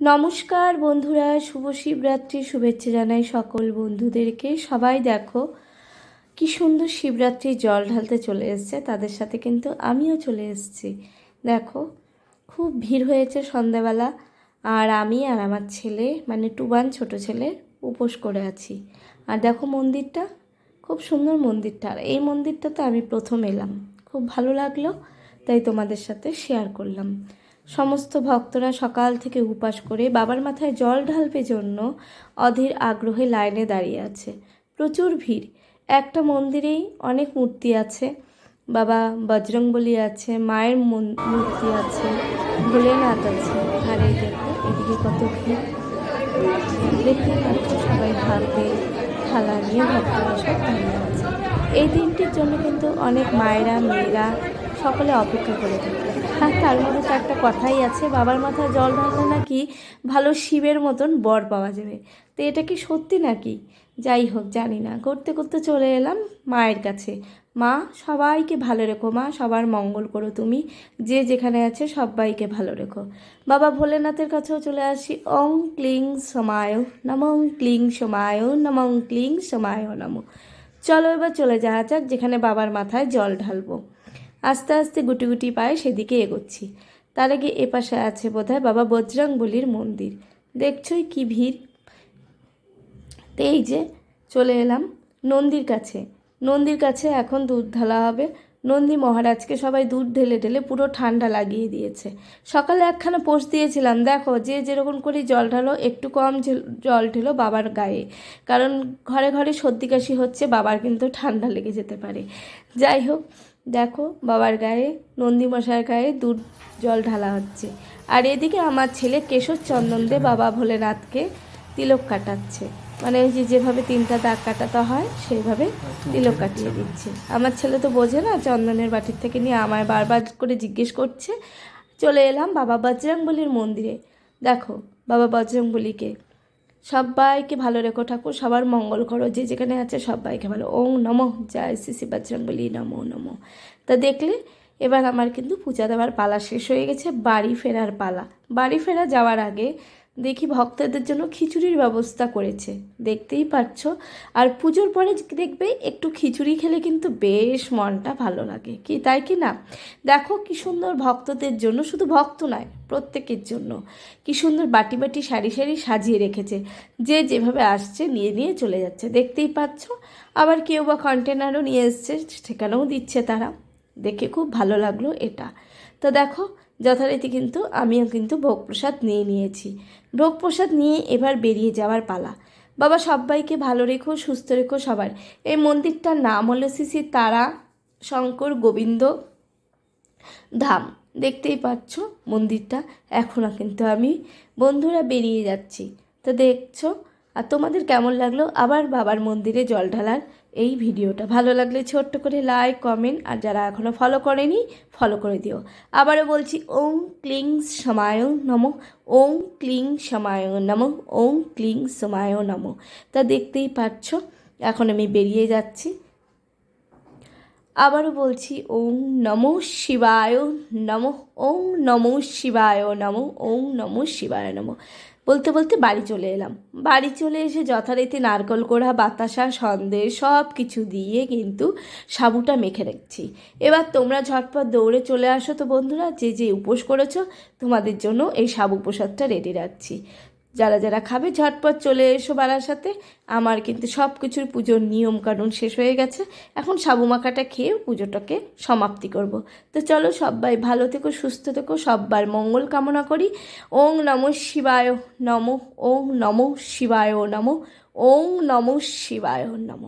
নমস্কার বন্ধুরা, শুভ শিবরাত্রি শুভেচ্ছা জানাই সকল বন্ধুদেরকে। সবাই দেখো, কি সুন্দর শিবরাত্রি জল ঢালতে চলে এসছে। তাদের সাথে কিন্তু আমিও চলে এসেছি। দেখো, খুব ভিড় হয়েছে সন্ধ্যাবেলা। আর আমি আর আমার ছেলে মানে টুবান ছোট ছেলে, উপোস করে আছি। আর দেখো মন্দিরটা, খুব সুন্দর মন্দিরটা। আর এই মন্দিরটা তো আমি প্রথম এলাম। খুব ভালো লাগল, তাই তোমাদের সাথে শেয়ার করলাম। সমস্ত ভক্তরা সকাল থেকে উপাস করে বাবার মাথায় জল ঢালবে জন্য অধীর আগ্রহে লাইনে দাঁড়িয়ে আছে। প্রচুর ভিড়। একটা মন্দিরেই অনেক মূর্তি আছে। বাবা বজরংবলী আছে, মায়ের মূর্তি আছে, ভোলেনাথ আছে। আর এই দেখো, এদিকে কত ভিড়। দেখতে পাচ্ছ সবাই হাতে থালা নিয়ে ভক্তরা সব দাঁড়িয়ে আছে। এই দিনটির জন্য কিন্তু অনেক মায়েরা, মেয়েরা সকলে অপেক্ষা করে থাকে। তার মধ্যে তো একটা কথাই আছে, বাবার মাথায় জল ঢাললে নাকি ভালো শিবের মতন বর পাওয়া যাবে। তো এটা কি সত্যি নাকি? যাই হোক, জানি না। করতে করতে চলে এলাম মায়ের কাছে। মা, সবাইকে ভালো রেখো মা, সবার মঙ্গল করো তুমি। যে যেখানে আছে সবাইকে ভালো রেখো। বাবা ভোলেনাথের কাছেও চলে আসি। অং ক্লিং সমায় নমং ক্লিং সমায় নমং ক্লিং সমায় নম। চলো এবার চলে যাওয়া যাক, যেখানে বাবার মাথায় জল ঢালবো। আস্তে আস্তে গুটি গুটি পায়ে সেদিকে এগোচ্ছি। তার আগে এপাশে আছে বোধহয় বাবা বজরংবলির মন্দির। দেখছই কি ভিড়। এই যে চলে এলাম নন্দীর কাছে। নন্দীর কাছে এখন দুধ ঢালা হবে। নন্দী মহারাজকে সবাই দুধ ঢেলে ঢেলে পুরো ঠান্ডা লাগিয়ে দিয়েছে। সকালে একখানা পোষ দিয়েছিলাম। দেখো যে যেরকম করে জল ঢালো, একটু কম জল ঢেলো বাবার গায়ে। কারণ ঘরে ঘরে সর্দি কাশি হচ্ছে, বাবার কিন্তু ঠান্ডা লেগে যেতে পারে। যাই হোক দেখো, বাবার গায়ে নন্দী মশাইয়ের গায়ে দুধ জল ঢালা হচ্ছে। আর এদিকে আমার ছেলে কেশর চন্দন দিয়ে বাবা ভোলেনাথকে তিলক কাটাচ্ছে। মানে ওই যে যেভাবে তিনটা দাগ কাটাতে হয়, সেইভাবে তিলক কাটিয়ে দিচ্ছে। আমার ছেলে তো বোঝে না চন্দনের বাটির থেকে নিয়ে আমায় বারবার করে জিজ্ঞেস করছে। চলে এলাম বাবা বজরংবলির মন্দিরে। দেখো, বাবা বজরংবলিকে সবাইকে ভালো রেখো ঠাকুর, সবার মঙ্গল করো, যে যেখানে আছে সবাইকে ভালো। ওং নমঃ, জয় শ্রী শ্রী বজরংবলী নমো নমো। তা দেখলে এবার আমার কিন্তু পূজা দেওয়ার পালা শেষ হয়ে গেছে, বাড়ি ফেরার পালা। বাড়ি ফেরা যাওয়ার আগে দেখি ভক্তদের জন্য খিচুড়ির ব্যবস্থা করেছে। দেখতেই পাচ্ছ। আর পুজোর পরে দেখবে একটু খিচুড়ি খেলে কিন্তু বেশ মনটা ভালো লাগে। কি, তাই কি না? দেখো কি সুন্দর ভক্তদের জন্য, শুধু ভক্ত নয়, প্রত্যেকের জন্য। কি সুন্দর বাটি বাটি সারি সারি সাজিয়ে রেখেছে। যে যেভাবে আসছে নিয়ে নিয়ে চলে যাচ্ছে। দেখতেই পাচ্ছ? আবার কেউ বা কন্টেনারও নিয়ে এসছে, সেখানেও দিচ্ছে তারা। দেখে খুব ভালো লাগল এটা। তো দেখো, যথারীতি কিন্তু আমিও কিন্তু ভোগ প্রসাদ নিয়ে নিয়েছি। ভোগ প্রসাদ নিয়ে এবার বেরিয়ে যাওয়ার পালা। বাবা, সবাইকে ভালো রেখো, সুস্থ রেখো সবার। এই মন্দিরটার নাম হলো শ্রী তারা শঙ্কর গোবিন্দ ধাম। দেখতেই পাচ্ছ মন্দিরটা এখনও কিন্তু আমি বন্ধুরা বেরিয়ে যাচ্ছি। তো দেখছ আর তোমাদের কেমন লাগল? আবার বাবার মন্দিরে জল ঢালার এই ভিডিওটা। ভালো লাগলে ছোট্ট করে লাইক কমেন্ট আর যারা এখনও ফলো করেনি ফলো করে দিও। আবারও বলছি ওং ক্লিং সমায় নম ওং ক্লিং সমায় নম ওং ক্লিং সমায় নম। তা দেখতেই পাচ্ছ, এখন আমি বেরিয়ে যাচ্ছি। আবারও বলছি ওং নমো শিবায় নমঃ ওং নমো শিবায় নমঃ ওং নমো শিবায় নমঃ। বলতে বলতে বাড়ি চলে এলাম। বাড়ি চলে এসে যথারীতি নারকল কোড়া, বাতাসা, সন্দেশ সব কিছু দিয়ে কিন্তু সাবুটা মেখে রাখছি। এবার তোমরা ঝটপট দৌড়ে চলে আসো তো বন্ধুরা, যে যে উপোস করেছ তোমাদের জন্য এই সাবু প্রসাদটা রেডি রাখছি। যারা যারা খাবে, ঝটপট চলে এসো বাড়ার সাথে। আমার কিন্তু সব কিছুর পুজোর নিয়মকানুন শেষ হয়ে গেছে। এখন সাবু মাখাটা খেয়ে পুজোটাকে সমাপ্তি করব। তো চলো সবাই ভালো থেকো, সুস্থ থেকো, সব্বার মঙ্গল কামনা করি। ওং নম শিবায় নম, ওং নম শিবায় নম, ওং নম শিবায় নম।